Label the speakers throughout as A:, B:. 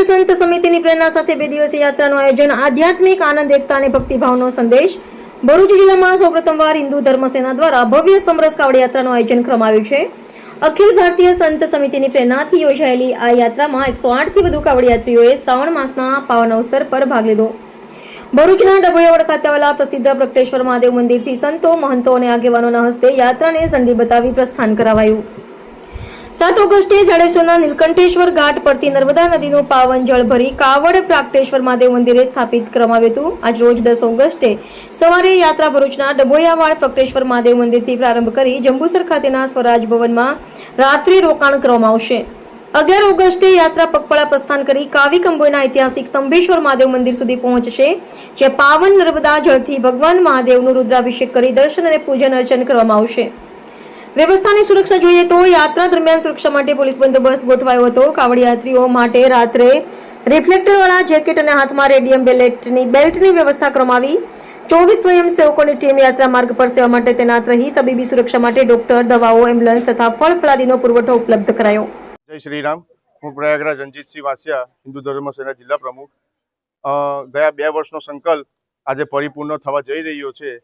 A: ભારતીય સંત સમિતિની પ્રેરણા સાથે બે દિવસીય યાત્રાનું આયોજન, આધ્યાત્મિક આનંદ, એકતા અને ભક્તિભાવનો સંદેશ. ભરૂચ જિલ્લામાં સૌપ્રથમવાર હિન્દુ ધર્મસેના દ્વારા ભવ્ય સમરસ કાવડ યાત્રાનું આયોજન કરવામાં આવ્યું છે. અખિલ ભારતીય સંત સમિતિની પ્રેરણાથી યોજાયેલી આ યાત્રામાં એકસો આઠથી વધુ કાવડયાત્રીઓએ શ્રાવણ માસના પાવન અવસર પર ભાગ લીધો. ભરૂચના ડભોયાવડ ખાતે આવેલા પ્રસિદ્ધ પ્રકટેશ્વર મહાદેવ મંદિરથી સંતો, મહંતો અને આગેવાનોના હસ્તે યાત્રાને ઝંડી બતાવી પ્રસ્થાન કરાવાયું. સાત ઓગસ્ટે જાડેસરના નીલકંઠેશ્વર ઘાટ પરથી નર્મદા નદીનું પાવન જળ ભરી કાવડ પ્રાગટેશ્વર મહાદેવ મંદિરે સ્થાપિત કરવામાં આવ્યું હતું. આજ રોજ દસ ઓગસ્ટે સવારે યાત્રા ભરૂચના ડભોયાવાડ પ્રકટેશ્વર મહાદેવ મંદિરથી પ્રારંભ કરી જંબુસર ખાતેના સ્વરાજ ભવનમાં રાત્રિ રોકાણ કરવામાં આવશે. અગિયાર ઓગસ્ટે યાત્રા પગપાળા પ્રસ્થાન કરી કાવી કંબોયના ઐતિહાસિક સ્તંભેશ્વર મહાદેવ મંદિર સુધી પહોંચશે જે પાવન નર્મદા જળથી ભગવાન મહાદેવનું રુદ્રાભિષેક કરી દર્શન અને પૂજન અર્ચન કરવામાં આવશે. વ્યવસ્થાની સુરક્ષા જોઈએ તો યાત્રા દરમિયાન સુરક્ષા માટે પોલીસ બંદોબસ્ત ગોઠવાયો હતો. કાવડ યાત્રીઓ માટે રાત્રે રિફ્લેક્ટરવાળા જેકેટ અને હાથમાં રેડિયમ બેલેટની બેલ્ટની વ્યવસ્થા કરવામાં ચોવીસ સ્વયંસેવકોની ટીમ યાત્રા માર્ગ પર સેવા માટે તૈનાત રહી. તબીબી સુરક્ષા માટે ડોક્ટર, દવાઓ, એમ્બ્યુલન્સ તથા ફળ, ફલાદીનો પુરવઠો ઉપલબ્ધ કરાયો.
B: જય શ્રી રામ. હું પ્રયાગરાજ રણજીતસિંહ વાસિયા, હિન્દુ ધર્મ સેના જિલ્લા પ્રમુખ. ગયા બે વર્ષનો સંકલ્પ આજે પરિપૂર્ણ થવા જઈ રહ્યો છે.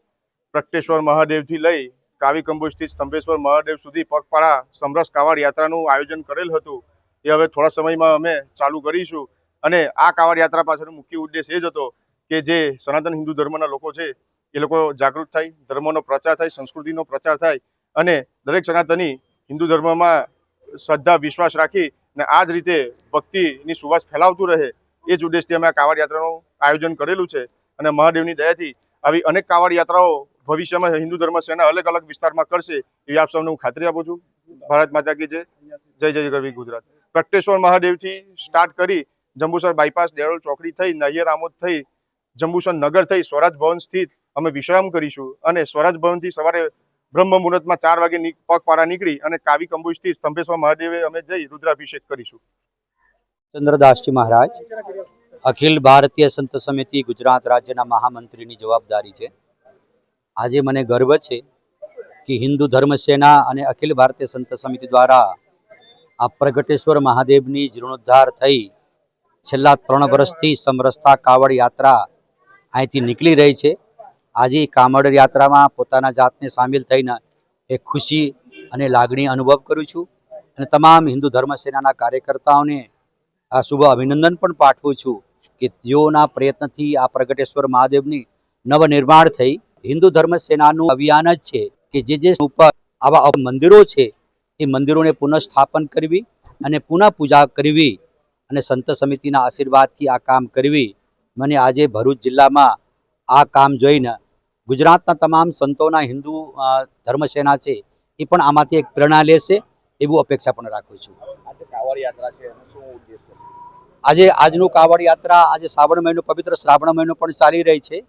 B: પ્રકટેશ્વર મહાદેવથી લઈ કાવી કંબોજથી સ્તંભેશ્વર મહાદેવ સુધી પગપાળા સમરસ કાવડ યાત્રાનું આયોજન કરેલ હતું. એ હવે થોડા સમયમાં અમે ચાલુ કરીશું. અને આ કાવડ યાત્રા પાછળનો મુખ્ય ઉદ્દેશ એ જ હતો કે જે સનાતન હિન્દુ ધર્મના લોકો છે, એ લોકો જાગૃત થાય, ધર્મનો પ્રચાર થાય, સંસ્કૃતિનો પ્રચાર થાય અને દરેક સનાતની હિન્દુ ધર્મમાં શ્રદ્ધા, વિશ્વાસ રાખી અને આ જ રીતે ભક્તિની સુવાસ ફેલાવતું રહે એ જ ઉદ્દેશથી અમે આ કાવડ યાત્રાનું આયોજન કરેલું છે. અને મહાદેવની દયાથી આવી અનેક કાવડ યાત્રાઓ ભવિષ્યમાં હિન્દુ ધર્મ સેના અલગ અલગ વિસ્તારમાં કરશે એવી આપ સૌને હું ખાતરી આપું છું. ભારત માતા કી જય. જય જય ગરવી ગુજરાત. પ્રકટેશ્વર મહાદેવથી સ્ટાર્ટ કરી જંબુસર બાયપાસ દેરોલ ચોકડી થઈ, નૈયર આમોદ થઈ, જંબુસર નગર થઈ, સ્વરાજ ભવન સ્થિત અમે વિશ્રામ કરીશું. અને સ્વરાજ ભવનથી સવારે બ્રહ્મ મુહૂર્તમાં ચાર વાગે પગપાળા નીકળી અને કાવી કંબુજથી સ્તંભેશ્વર મહાદેવે અમે જઈ રુદ્રાભિષેક કરીશું.
C: ચંદ્રદાસજી મહારાજ, અખિલ ભારતીય સંત સમિતિ ગુજરાત રાજ્યના મહામંત્રીની જવાબદારી છે. આજે મને ગર્વ છે કે હિન્દુ ધર્મ સેના અને અખિલ ભારતીય સંત સમિતિ દ્વારા આ પ્રગટેશ્વર મહાદેવની જીર્ણોદ્ધાર થઈ છેલ્લા ત્રણ વર્ષથી સમરસતા કાવડ યાત્રા અહીંથી નીકળી રહી છે. આજે કામડ યાત્રામાં પોતાના જાતને સામેલ થઈને એક ખુશી અને લાગણી અનુભવ કરું છું અને તમામ હિન્દુ ધર્મ સેનાના કાર્યકર્તાઓને આ શુભ અભિનંદન પણ પાઠવું છું કે જેઓના પ્રયત્નથી આ પ્રગટેશ્વર મહાદેવની નવનિર્માણ થઈ. હિન્દુ ધર્મ સેનાનું અભિયાન જ છે કે જે જે ઉપર આવા મંદિરો છે એ મંદિરોને પુનઃસ્થાપન કરવી અને પુનઃ પૂજા કરવી અને સંત સમિતિના આશીર્વાદથી આ કામ કરવી. મને આજે ભરૂચ જિલ્લામાં આ કામ જોઈને ગુજરાતના તમામ સંતોના હિન્દુ ધર્મ સેના છે એ પણ આમાંથી એક પ્રેરણા લેશે એવું અપેક્ષા પણ રાખું છું? આજે આજનું કાવડ યાત્રા આજે શ્રાવણ મહિનો પવિત્ર શ્રાવણ મહિનો પણ ચાલી રહી છે.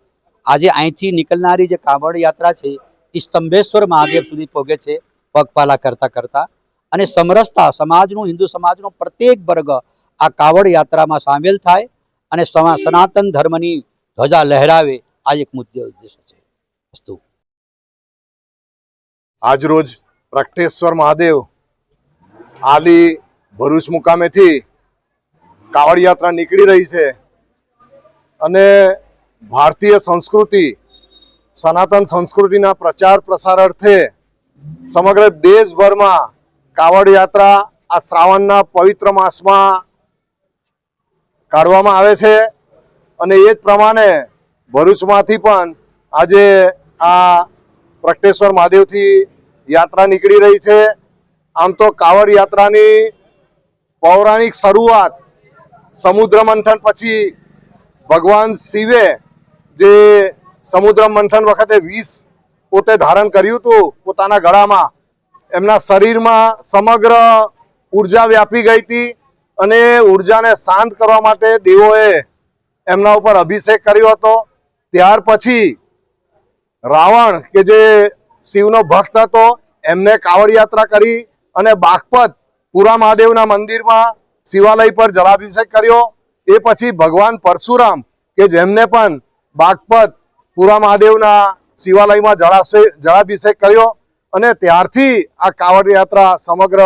C: આજે અહીંથી નીકળનારી જે કાવડ યાત્રા છે, એ સ્તંભેશ્વર મહાદેવ સુધી પહોંચે છે પગપાલા કરતા કરતા. અને સમરસતા, સમાજનું, હિન્દુ સમાજનો પ્રત્યેક વર્ગ આ કાવડ યાત્રામાં સામેલ થાય અને સનાતન ધર્મની ધ્વજા લહેરાવે, આ એક મુદ્દે ઉદ્દેશ છે. અસ્તુ
D: આજરોજ પ્રગટેશ્વર મહાદેવ આલી ભરૂચ મુકામેથી કાવડ યાત્રા નીકળી રહી છે. અને ભારતીય સંસ્કૃતિ, સનાતન સંસ્કૃતિના પ્રચાર પ્રસાર અર્થે સમગ્ર દેશભરમાં કાવડ યાત્રા આ શ્રાવણના પવિત્ર માસમાં કાઢવામાં આવે છે અને એ જ પ્રમાણે ભરૂચમાંથી પણ આજે આ પ્રકટેશ્વર મહાદેવથી યાત્રા નીકળી રહી છે. આમ તો કાવડ યાત્રાની પૌરાણિક શરૂઆત સમુદ્ર મંથન પછી ભગવાન શિવે જે સમુદ્ર મંથન વખતે વિષ પોતે ધારણ કર્યું હતું, પોતાના ગળામાં, એમના શરીરમાં સમગ્ર ઊર્જા વ્યાપી ગઈ હતી અને ઉર્જાને શાંત કરવા માટે દેવોએ એમના ઉપર અભિષેક કર્યો હતો. ત્યાર પછી રાવણ, કે જે શિવનો ભક્ત હતો, એમને કાવડ યાત્રા કરી અને બાગપત પુરા મહાદેવના મંદિરમાં શિવાલય પર જલાભિષેક કર્યો. એ પછી ભગવાન પરશુરામ, કે જેમને પણ બાગપત પુરા મહાદેવના શિવાલયમાં જળાશય જળાભિષેક કર્યો અને ત્યારથી આ કાવડ યાત્રા સમગ્ર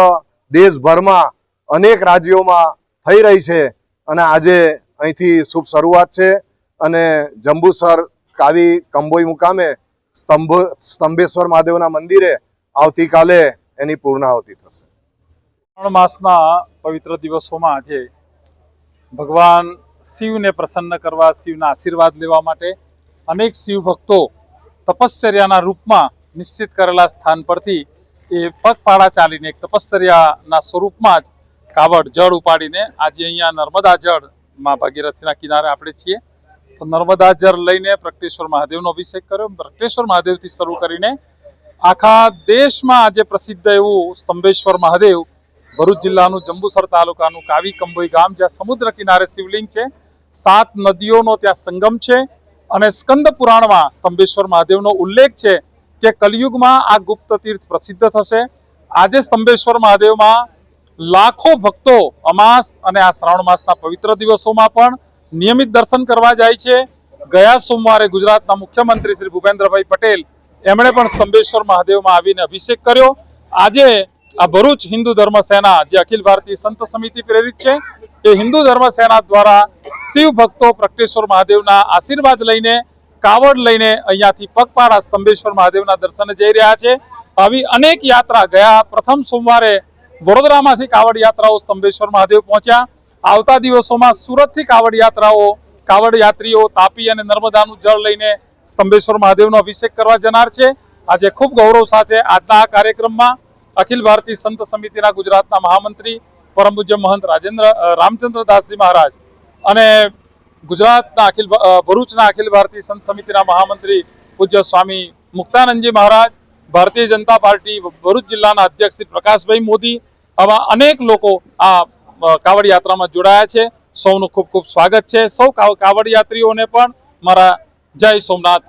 D: દેશભરમાં અનેક રાજ્યોમાં થઈ રહી છે અને આજે અહીંથી શુભ શરૂઆત છે અને જંબુસર કાવી કંબોઈ મુકામે સ્તંભ સ્તંભેશ્વર મહાદેવના મંદિરે આવતીકાલે એની પૂર્ણાહુતિ થશે.
E: શ્રાવણ માસના પવિત્ર દિવસોમાં આજે ભગવાન શિવને પ્રસન્ન કરવા, શિવના આશીર્વાદ લેવા માટે અનેક શિવ ભક્તો તપશ્ચર્યાના રૂપમાં નિશ્ચિત કરેલા સ્થાન પરથી એ પગપાળા ચાલીને એક તપશ્ચર્યાના સ્વરૂપમાં જ કાવડ જળ ઉપાડીને આજે અહીંયા નર્મદા જળમાં ભાગીરથીના કિનારે આપણે છીએ. તો નર્મદા જળ લઈને પ્રગટેશ્વર મહાદેવનો અભિષેક કર્યો. પ્રગટેશ્વર મહાદેવથી શરૂ કરીને આખા દેશમાં આજે પ્રસિદ્ધ એવું સ્તંભેશ્વર મહાદેવ ભરૂચ જિલ્લાનું જંબુસર તાલુકાનું કાવી કંબોઈ ગામ, જ્યાં સમુદ્ર કિનારે શિવલિંગ છે. સાત નદીઓનો ત્યાં સંગમ છે અને સ્કંદ પુરાણમાં સ્તંભેશ્વર મહાદેવનો ઉલ્લેખ છે કે કલયુગમાં આ ગુપ્ત તીર્થ પ્રસિદ્ધ થશે. આજે સ્તંભેશ્વર મહાદેવમાં લાખો ભક્તો અમાસ અને આ શ્રાવણ માસના પવિત્ર દિવસોમાં પણ નિયમિત દર્શન કરવા જાય છે. ગયા સોમવારે ગુજરાતના મુખ્યમંત્રી શ્રી ભૂપેન્દ્રભાઈ પટેલ એમણે પણ સ્તંભેશ્વર મહાદેવમાં આવીને અભિષેક કર્યો. આજે આ ભરૂચ હિન્દુ ધર્મ સેના જે અખિલ ભારતીય સંત સમિતિ પ્રેરિત છે, એ હિન્દુ ધર્મ સેના દ્વારા શિવ ભક્તો પ્રગટેશ્વર મહાદેવના આશીર્વાદ લઈને, કાવડ લઈને અહીંયાથી પગપાળા સ્તંભેશ્વર મહાદેવના દર્શને જઈ રહ્યા છે. આવી અનેક યાત્રા ગયા. પ્રથમ સોમવારે વડોદરામાંથી કાવડ યાત્રાઓ સ્તંભેશ્વર મહાદેવ પહોંચ્યા. આવતા દિવસોમાં સુરતથી કાવડ યાત્રાઓ, કાવડ યાત્રીઓ તાપી અને નર્મદાનું જળ લઈને સ્તંભેશ્વર મહાદેવનો અભિષેક કરવા જનાર છે. આજે ખૂબ ગૌરવ સાથે આજના આ કાર્યક્રમમાં અખિલ ભારતીય સંત સમિતિના ગુજરાતના મહામંત્રી પરમ પૂજ્ય મહંત રાજેન્દ્ર રામચંદ્ર દાસજી મહારાજ અને ગુજરાતના અખિલ ભરૂચના અખિલ ભારતીય સંત સમિતિના મહામંત્રી પૂજ્ય સ્વામી મુક્તાનંદજી મહારાજ, ભારતીય જનતા પાર્ટી ભરૂચ જિલ્લાના અધ્યક્ષ શ્રી પ્રકાશભાઈ મોદી આવા અનેક લોકો આ કાવડ યાત્રામાં જોડાયા છે. સૌનું ખૂબ ખૂબ સ્વાગત છે. સૌ કાવ- કાવડ યાત્રીઓને પણ મારા જય સોમનાથ.